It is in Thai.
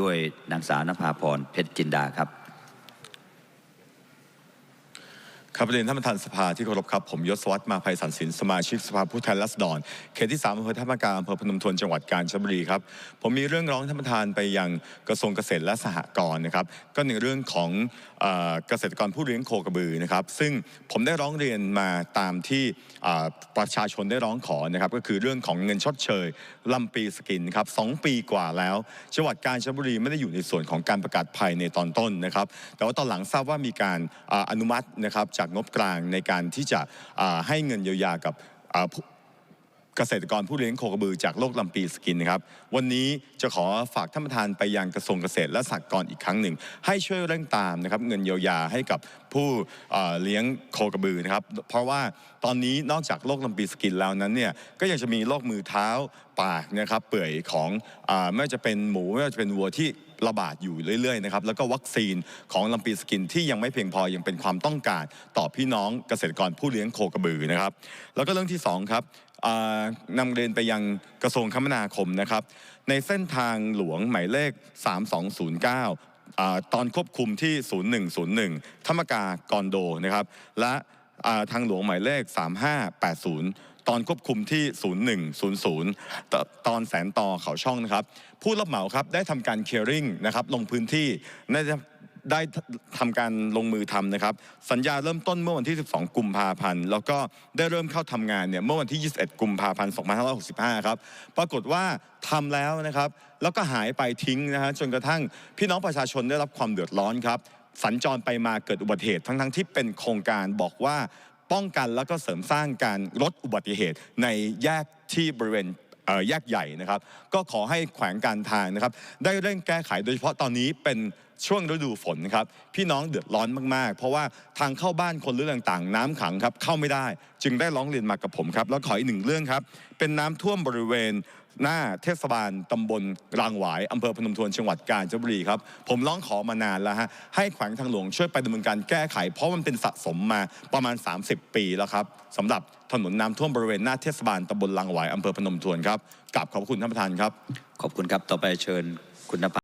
ด้วยนางสาวนภาพรเพชรจินดาครับ ครับประเด็นท่านประธานสภาที่เคารพครับ ผมยศวัฒน์มาภัยสันสินสมาชิกสภาผู้แทนราษฎรเขตที่3อำเภอท่ามะกาอำเภอพนมทวนจังหวัดกาญจนบุรีครับผมมีเรื่องร้องท่านประธานไปยังกระทรวงเกษตรและสหกรณ์นะครับก็ในเรื่องของเกษตรกรผู้เลี้ยงโคกระบือนะครับซึ่งผมได้ร้องเรียนมาตามที่ประชาชนได้ร้องขอนะครับก็คือเรื่องของเงินชดเชยลำปีสกินครับสองปีกว่าแล้วจังหวัดกาญจนบุรีไม่ได้อยู่ในส่วนของการประกาศภัยในตอนต้นนะครับแต่ว่าตอนหลังทราบว่ามีการอนุมัตินะครับจากงบกลางในการที่จะให้เงินเยียวยากับ เกษตรกรผู้เลี้ยงโคกระบือจากโรคลำปีสกินนะครับ วันนี้จะขอฝากท่านประธานไปยังกระทรวงเกษตรและสหกรณ์อีกครั้งหนึ่ง ให้ช่วยเร่งตามนะครับเงินเยียวยาให้กับผู้เลี้ยงโคกระบือนะครับ เพราะว่าตอนนี้นอกจากโรคลำปีสกินแล้วนั้นเนี่ยก็ยังจะมีโรคมือเท้าปากนะครับเปื่อยของอไม่ว่าจะเป็นหมูไม่ว่าจะเป็นวัวที่ระบาดอยู่เรื่อยๆนะครับแล้วก็วัคซีนของลำปีสกินที่ยังไม่เพียงพอยังเป็นความต้องการต่อพี่น้องเกษตรกรผู้เลี้ยงโคกระบือนะครับ แล้วก็เรื่องที่สองครับ นำเรียนไปยังกระทรวงคมนาคมนะครับ ในเส้นทางหลวงหมายเลข 3209อตอนควบคุมที่ 0101ธรรมกากอนโดนะครับ และทางหลวงหมายเลข 3580 ตอนควบคุมที่ 0100ตตอนแสนต่อเขาช่องนะครับ ผู้รับเหมาครับได้ทำการเคลียร์ริงนะครับลงพื้นที่ได้ ได้ทำการลงมือทำนะครับ สัญญาเริ่มต้นเมื่อวันที่ 12 กุมภาพันธ์ แล้วก็ได้เริ่มเข้าทำงานเนี่ยเมื่อวันที่ 21 กุมภาพันธ์ 2565 ครับ ปรากฏว่าทำแล้วนะครับ แล้วก็หายไปทิ้งนะฮะจนกระทั่งพี่น้องประชาชนได้รับความเดือดร้อนครับ สัญจรไปมาเกิดอุบัติเหตุทั้งๆที่เป็นโครงการบอกว่าป้องกันแล้วก็เสริมสร้างการลดอุบัติเหตุในแยกที่บริเวณ แยกใหญ่นะครับ ก็ขอให้แขวงการทางนะครับ ได้เร่งแก้ไขโดยเฉพาะตอนนี้เป็นช่วงฤดูฝนครับพี่น้องเดือดร้อนมากๆ เพราะว่าทางเข้าบ้านคนเรื่องต่างๆ น้ำขังครับเข้าไม่ได้ จึงได้ร้องเรียนมากับผมครับแล้วขออีกหนึ่งเรื่องครับ เป็นน้ำท่วมบริเวณ หน้าเทศบาลตำบลรางหวายอำเภอพนมทวนจังหวัดกาญจนบุรีครับผมร้องขอมานานแล้วฮะให้แขวงทางหลวงช่วยไปดำเนินการแก้ไข เพราะมันเป็นสะสมมาประมาณ 30 ปีแล้วครับสำหรับถนนน้ำท่วมบริเวณหน้าเทศบาลตำบลรางหวายอำเภอพนมทวนครับกลับขอบคุณท่านประธานครับ ขอบคุณครับต่อไปเชิญคุณนภา